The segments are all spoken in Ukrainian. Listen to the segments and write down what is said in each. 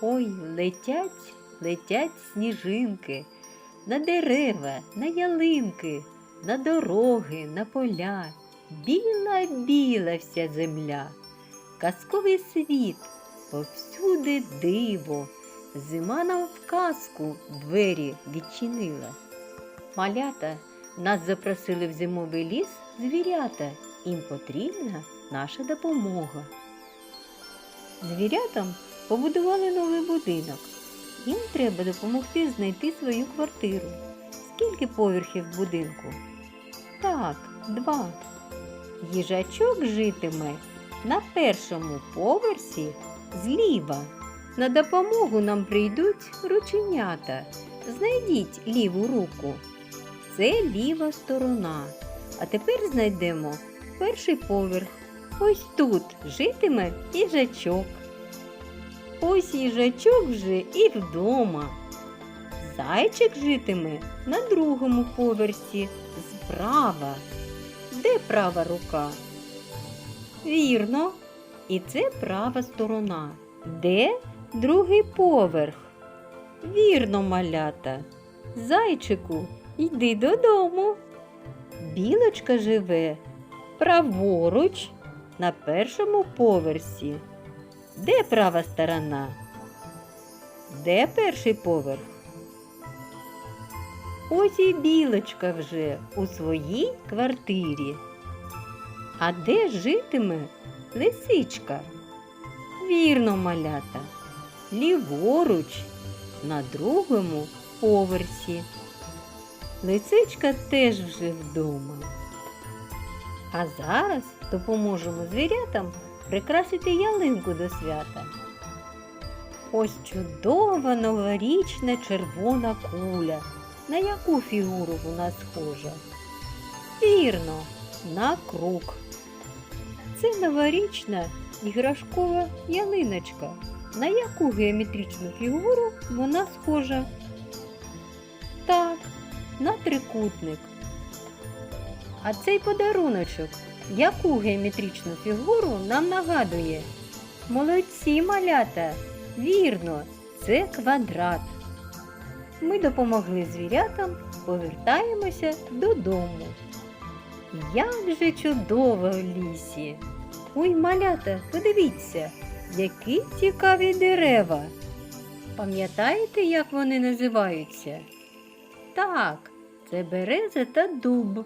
Ой, летять, летять сніжинки на дерева, на ялинки, на дороги, на поля. Біла, біла вся земля, казковий світ, повсюди диво. Зима нам в казку двері відчинила. Малята нас запросили в зимовий ліс звірята. Їм потрібна наша допомога. Звірятам побудували новий будинок. Їм треба допомогти знайти свою квартиру. Скільки поверхів в будинку? Так, два. Їжачок житиме на першому поверсі зліва. На допомогу нам прийдуть рученята. Знайдіть ліву руку. Це ліва сторона. А тепер знайдемо перший поверх. Ось тут житиме їжачок. Ось їжачок вже і вдома. Зайчик житиме на другому поверсі справа. Де права рука? Вірно. І це права сторона. Де другий поверх? Вірно, малята. Зайчику, йди додому. Білочка живе праворуч на першому поверсі. Де права сторона? Де перший поверх? Ось і білочка вже у своїй квартирі. А де житиме лисичка? Вірно, малята, ліворуч на другому поверсі. Лисичка теж вже вдома. А зараз допоможемо звірятам прикрасити ялинку до свята. Ось чудова новорічна червона куля. На яку фігуру вона схожа? Вірно, на круг. Це новорічна іграшкова ялиночка. На яку геометричну фігуру вона схожа? Так, на трикутник. А цей подаруночок яку геометричну фігуру нам нагадує? Молодці малята! Вірно, це квадрат. Ми допомогли звірятам, повертаємося додому. Як же чудово в лісі! Ой, малята, подивіться, які цікаві дерева. Пам'ятаєте, як вони називаються? Так, це береза та дуб.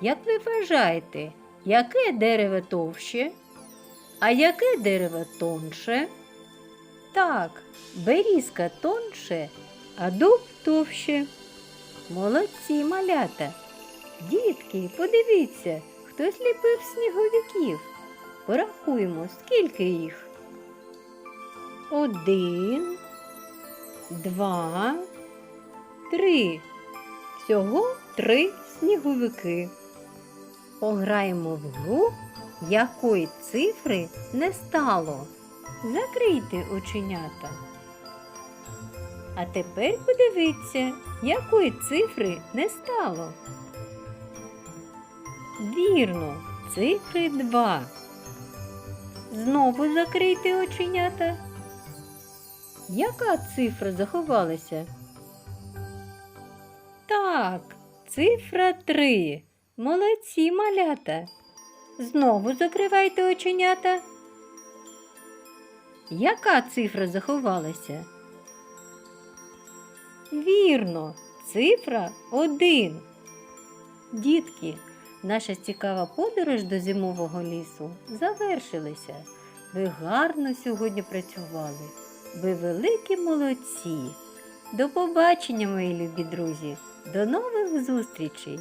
Як ви вважаєте, яке дерево товще? А яке дерево тонше? Так, берізка тонше, а дуб товще. Молодці малята. Дітки, подивіться, хтось ліпив сніговиків. Порахуємо, скільки їх. Один, два, три. Всього три сніговики. Пограємо в гру, якої цифри не стало. Закрийте оченята. А тепер подивіться, якої цифри не стало. Вірно, цифри 2. Знову закрийте оченята. Яка цифра заховалася? Так, цифра 3. Молодці малята. Знову закривайте оченята. Яка цифра заховалася? Вірно, цифра 1. Дітки, наша цікава подорож до зимового лісу завершилася. Ви гарно сьогодні працювали. Ви великі молодці. До побачення, мої любі друзі. До нових зустрічей!